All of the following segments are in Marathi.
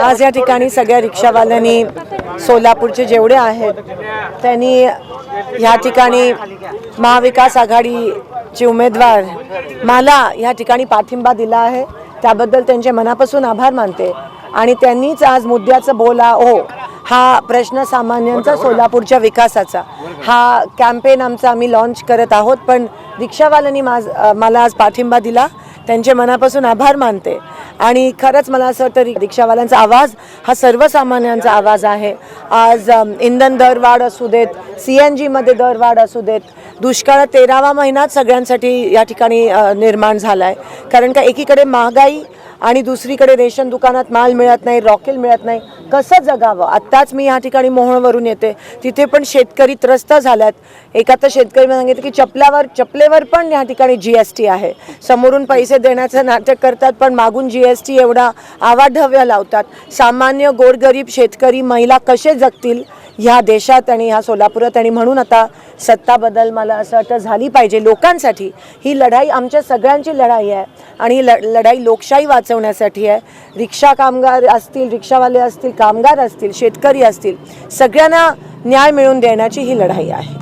आज या ठिकाणी सगळ्या रिक्षावाल्यांनी सोलापूरचे जेवढे आहेत त्यांनी ह्या ठिकाणी महाविकास आघाडीचे उमेदवार मला ह्या ठिकाणी पाठिंबा दिला आहे. त्याबद्दल त्यांचे मनापासून आभार मानते. आणि त्यांनीच आज मुद्द्याचं बोला हो हा प्रश्न सामान्यांचा सोलापूरच्या विकासाचा. हा कॅम्पेन आमचा आम्ही लॉन्च करत आहोत पण रिक्षावाल्यांनी माझ मला आज पाठिंबा दिला. त्यांचे मनापासून आभार मानते. आणि खरंच मला असं वाटतं रिक्षावाल्यांचा आवाज हा सर्वसामान्यांचा आवाज आहे. आज इंधन दरवाढ असू देत सी एन जीमध्ये दरवाढ असू देत दुष्काळ तेरावा महिनाच सगळ्यांसाठी या ठिकाणी निर्माण झाला आहे कारण का एकीकडे महागाई आणि दुसरीकडे रेशन दुकानात माल मिळत नाही रॉकेल मिळत नाही. कसं जगावं? आत्ताच मी या ठिकाणी मोहळवरून येते. तिथे पण शेतकरी त्रस्त झाल्यात. एका तर शेतकरी सांगितलं की चपलावर चपलेवर पण या ठिकाणी जी एस टी आहे. समोरून पैसे देण्याचं नाटक करतात पण मागून जी एस टी एवढा आवाढव्य लावतात. सामान्य गोरगरीब शेतकरी महिला कसे जगतील? ह्या देशात आणि ह्या सोलापुरात. आणि म्हणून आता सत्ता बदल मला असं वाटतं झाली पाहिजे लोकांसाठी. ही लढाई आमच्या सगळ्यांची लढाई आहे. आणि ही ल लढाई लोकशाही वाचवण्यासाठी आहे. रिक्षा कामगार असतील रिक्षावाले असतील कामगार असतील शेतकरी असतील सगळ्यांना न्याय मिळवून देण्याची ही लढाई आहे.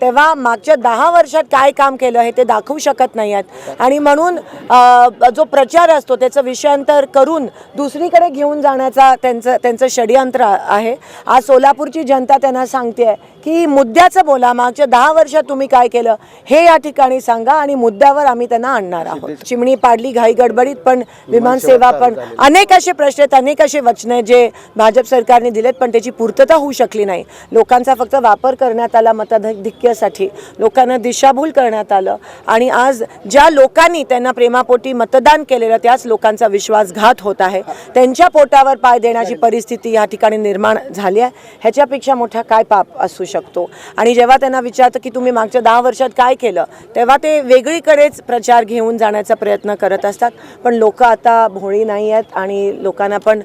तेव्हा मागच्या दहा वर्षात काय काम केलं हे ते दाखवू शकत नाही आहेत. आणि म्हणून जो प्रचार असतो त्याचं विषयांतर करून दुसरीकडे घेऊन जाण्याचा त्यांचं त्यांचं षडयंत्र आहे. आज सोलापूरची जनता त्यांना सांगते की मुद्द्याचं बोला मागच्या दहा वर्षात तुम्ही काय केलं हे या ठिकाणी सांगा आणि मुद्द्यावर आम्ही त्यांना आणणार आहोत. चिमणी पाडली घाई गडबडीत पण विमान सेवा पण अनेक असे प्रश्न आहेत अनेक असे वचन जे भाजप सरकारने दिलेत पण त्याची पूर्तता होऊ शकली नाही. लोकांचा फक्त वापर करण्यात आला मतधिक्यासाठी लोकांना दिशाभूल करण्यात आलं. आणि आज ज्या लोकांनी त्यांना प्रेमापोटी मतदान केलेलं त्याच लोकांचा विश्वासघात होत आहे. त्यांच्या पोटावर पाय देण्याची परिस्थिती या ठिकाणी निर्माण झाली आहे. ह्याच्यापेक्षा मोठा काय पाप असू शकतो? आणि जेव्हा त्यांना विचारतं की तुम्ही मागच्या दहा वर्षात काय केलं तेव्हा ते वेगळीकडेच प्रचार घेऊन जाण्याचा प्रयत्न करत असतात. पण लोक आता भोळी नाही आहेत आणि लोकांना पण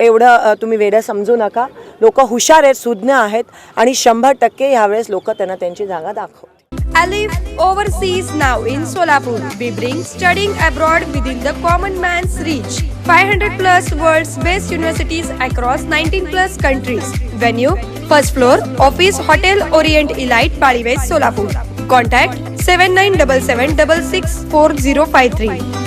एवढं तुम्ही वेडं समजू नका. लोक हुशार आहेत सुज्ञ आहेत आणि शंभर टक्के ह्यावेळेस लोक त्यांना त्यांची जागा दाखव Alif overseas now in Solapur. We bring studying abroad within the common man's reach. 500 plus world's best universities across 19 plus countries. Venue first floor office hotel Orient Elite Paliwes Solapur. Contact 7977664053.